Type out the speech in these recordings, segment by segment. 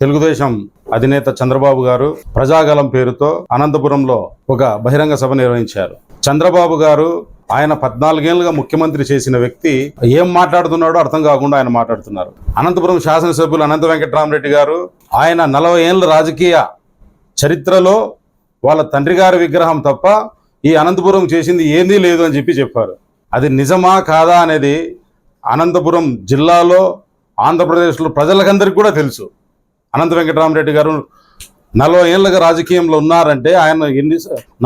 తెలుగుదేశం అధినేత చంద్రబాబు గారు ప్రజాగలం పేరుతో అనంతపురంలో ఒక బహిరంగ సభ నిర్వహించారు. చంద్రబాబు గారు ఆయన పద్నాలుగేళ్ళుగా ముఖ్యమంత్రి చేసిన వ్యక్తి ఏం మాట్లాడుతున్నాడో అర్థం కాకుండా ఆయన మాట్లాడుతున్నారు. అనంతపురం శాసనసభ్యులు అనంత వెంకటరామరెడ్డి గారు ఆయన నలభై ఏళ్ళ రాజకీయ చరిత్రలో వాళ్ళ తండ్రి గారి విగ్రహం తప్ప ఈ అనంతపురం చేసింది ఏందీ లేదు అని చెప్పి చెప్పారు. అది నిజమా కాదా అనేది అనంతపురం జిల్లాలో ఆంధ్రప్రదేశ్లో ప్రజలకందరికీ కూడా తెలుసు. అనంత వెంకటరామరెడ్డి గారు నలభై ఏళ్ళగా రాజకీయంలో ఉన్నారంటే ఆయన ఎన్ని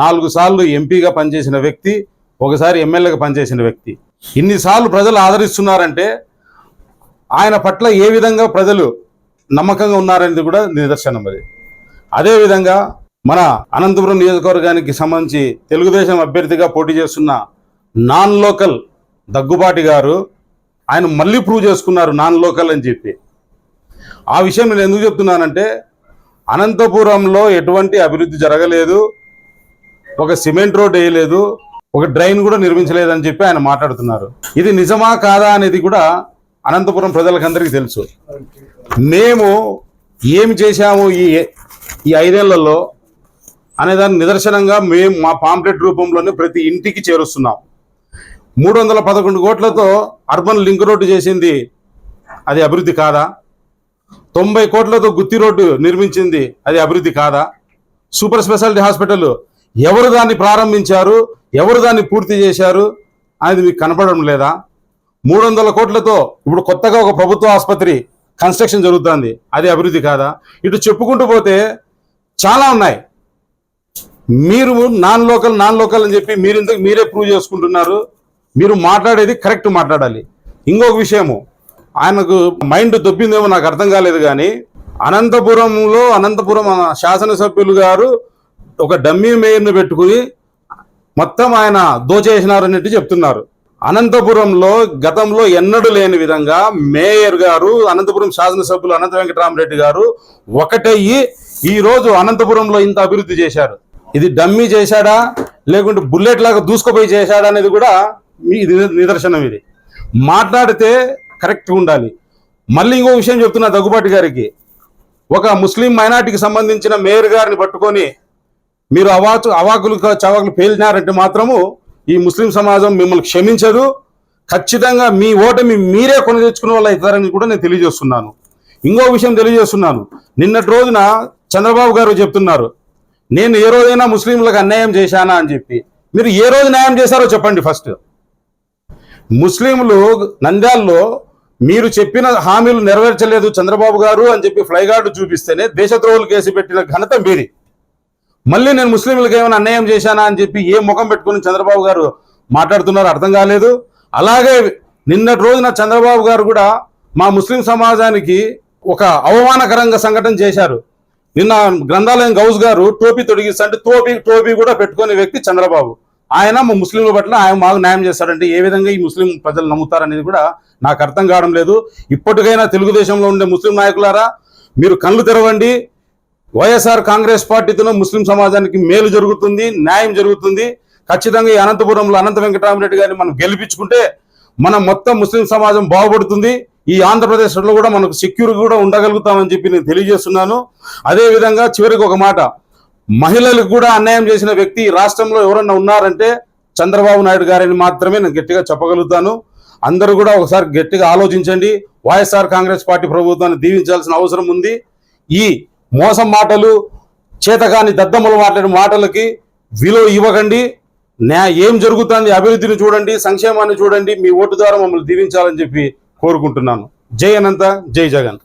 నాలుగు సార్లు ఎంపీగా పనిచేసిన వ్యక్తి ఒకసారి ఎమ్మెల్యేగా పనిచేసిన వ్యక్తి. ఇన్నిసార్లు ప్రజలు ఆదరిస్తున్నారంటే ఆయన పట్ల ఏ విధంగా ప్రజలు నమ్మకంగా ఉన్నారనేది కూడా నిదర్శనం అది. అదేవిధంగా మన అనంతపురం నియోజకవర్గానికి సంబంధించి తెలుగుదేశం అభ్యర్థిగా పోటీ చేస్తున్న నాన్ లోకల్ దగ్గుబాటి గారు ఆయన మళ్ళీ ప్రూవ్ చేసుకున్నారు నాన్ లోకల్ అని చెప్పి. ఆ విషయం నేను ఎందుకు చెప్తున్నానంటే అనంతపురంలో ఎటువంటి అభివృద్ధి జరగలేదు ఒక సిమెంట్ రోడ్ వేయలేదు ఒక డ్రైన్ కూడా నిర్మించలేదని చెప్పి ఆయన మాట్లాడుతున్నారు. ఇది నిజమా కాదా అనేది కూడా అనంతపురం ప్రజలకందరికీ తెలుసు. మేము ఏమి చేశాము ఈ ఈ ఐదేళ్ళలో అనేదాన్ని నిదర్శనంగా మేము మా పాంప్లెట్ రూపంలోనే ప్రతి ఇంటికి చేరుస్తున్నాం. మూడు వందల పదకొండు కోట్లతో అర్బన్ లింక్ రోడ్డు చేసింది అది అభివృద్ధి కాదా? తొంభై కోట్లతో గుత్తి రోడ్డు నిర్మించింది అది అభివృద్ధి కాదా? సూపర్ స్పెషాలిటీ హాస్పిటల్ ఎవరు దాన్ని ప్రారంభించారు? ఎవరు దాన్ని పూర్తి చేశారు? అనేది మీకు కనపడడం లేదా? మూడు వందల కోట్లతో ఇప్పుడు కొత్తగా ఒక ప్రభుత్వ ఆసుపత్రి కన్స్ట్రక్షన్ జరుగుతుంది అది అభివృద్ధి కాదా? ఇటు చెప్పుకుంటూ పోతే చాలా ఉన్నాయి. మీరు నాన్ లోకల్ నాన్ లోకల్ అని చెప్పి మీరు ఇంతకు మీరే ప్రూవ్ చేసుకుంటున్నారు. మీరు మాట్లాడేది కరెక్ట్ మాట్లాడాలి. ఇంకొక విషయము ఆయనకు మైండ్ దొబ్బిందేమో నాకు అర్థం కాలేదు కానీ అనంతపురంలో అనంతపురం శాసనసభ్యులు గారు ఒక డమ్మీ మేయర్ని పెట్టుకుని మొత్తం ఆయన దోచేసినారు అన్నట్టు చెప్తున్నారు. అనంతపురంలో గతంలో ఎన్నడూ లేని విధంగా మేయర్ గారు అనంతపురం శాసనసభ్యులు అనంత వెంకటరామరెడ్డి గారు ఒకటయ్యి ఈ రోజు అనంతపురంలో ఇంత అభివృద్ధి చేశారు. ఇది డమ్మీ చేశాడా? లేకుంటే బుల్లెట్ లాగా దూసుకుపోయి చేశాడా అనేది కూడా మీ ఇది నిదర్శనం ఇది. మాట్లాడితే కరెక్ట్గా ఉండాలి. మళ్ళీ ఇంకో విషయం చెప్తున్నా దగ్గుబాటి గారికి. ఒక ముస్లిం మైనార్టీకి సంబంధించిన మేయర్ గారిని పట్టుకొని మీరు అవాచు అవాకులు చవాకులు పేలినారంటే మాత్రము ఈ ముస్లిం సమాజం మిమ్మల్ని క్షమించదు. ఖచ్చితంగా మీ ఓటమి మీరే కొని తెచ్చుకునే వాళ్ళు అవుతారని కూడా నేను తెలియజేస్తున్నాను. ఇంకో విషయం తెలియజేస్తున్నాను. నిన్నటి రోజున చంద్రబాబు గారు చెప్తున్నారు నేను ఏ రోజైనా ముస్లింలకు అన్యాయం చేశానా? అని చెప్పి. మీరు ఏ రోజు న్యాయం చేశారో చెప్పండి ఫస్ట్. ముస్లింలు నంద్యాల్లో మీరు చెప్పిన హామీలు నెరవేర్చలేదు చంద్రబాబు గారు అని చెప్పి ఫ్లైగార్డు చూపిస్తేనే దేశద్రోహులు కేసు పెట్టిన ఘనత మీది. మళ్ళీ నేను ముస్లింలకు ఏమైనా అన్యాయం చేశానా అని చెప్పి ఏ ముఖం పెట్టుకుని చంద్రబాబు గారు మాట్లాడుతున్నారు అర్థం కాలేదు. అలాగే నిన్నటి రోజున చంద్రబాబు గారు కూడా మా ముస్లిం సమాజానికి ఒక అవమానకరంగా సంఘటన చేశారు. నిన్న గ్రంథాలయం గౌస్ గారు టోపీ తొడిగిస్తుంటే టోపీ టోపీ కూడా పెట్టుకునే వ్యక్తి చంద్రబాబు. ఆయన మా ముస్లింల పట్ల ఆయన మాకు న్యాయం చేస్తాడంటే ఏ విధంగా ఈ ముస్లిం ప్రజలు నమ్ముతారనేది కూడా నాకు అర్థం కావడం లేదు. ఇప్పటికైనా తెలుగుదేశంలో ఉండే ముస్లిం నాయకులారా మీరు కళ్ళు తెరవండి. వైఎస్ఆర్ కాంగ్రెస్ పార్టీతో ముస్లిం సమాజానికి మేలు జరుగుతుంది న్యాయం జరుగుతుంది. ఖచ్చితంగా ఈ అనంతపురంలో అనంత వెంకటరామరెడ్డి గారిని మనం గెలిపించుకుంటే మనం మొత్తం ముస్లిం సమాజం బాగుపడుతుంది. ఈ ఆంధ్రప్రదేశ్లో కూడా మనకు సెక్యూర్ కూడా ఉండగలుగుతామని చెప్పి నేను తెలియజేస్తున్నాను. అదే విధంగా చివరికి ఒక మాట మహిళలకు కూడా అన్యాయం చేసిన వ్యక్తి రాష్ట్రంలో ఎవరన్నా ఉన్నారంటే చంద్రబాబు నాయుడు గారిని మాత్రమే నేను గట్టిగా చెప్పగలుగుతాను. అందరూ కూడా ఒకసారి గట్టిగా ఆలోచించండి. వైఎస్ఆర్ కాంగ్రెస్ పార్టీ ప్రభుత్వాన్ని దీవించాల్సిన అవసరం ఉంది. ఈ మోసం మాటలు చేతగాని దద్దమ్మలు మాట్లాడిన మాటలకి విలువ ఇవ్వకండి. న్యా ఏం జరుగుతుంది అభివృద్ధిని చూడండి సంక్షేమాన్ని చూడండి మీ ఓటు ద్వారా మమ్మల్ని దీవించాలని చెప్పి కోరుకుంటున్నాను. జై అనంత జై జగన్.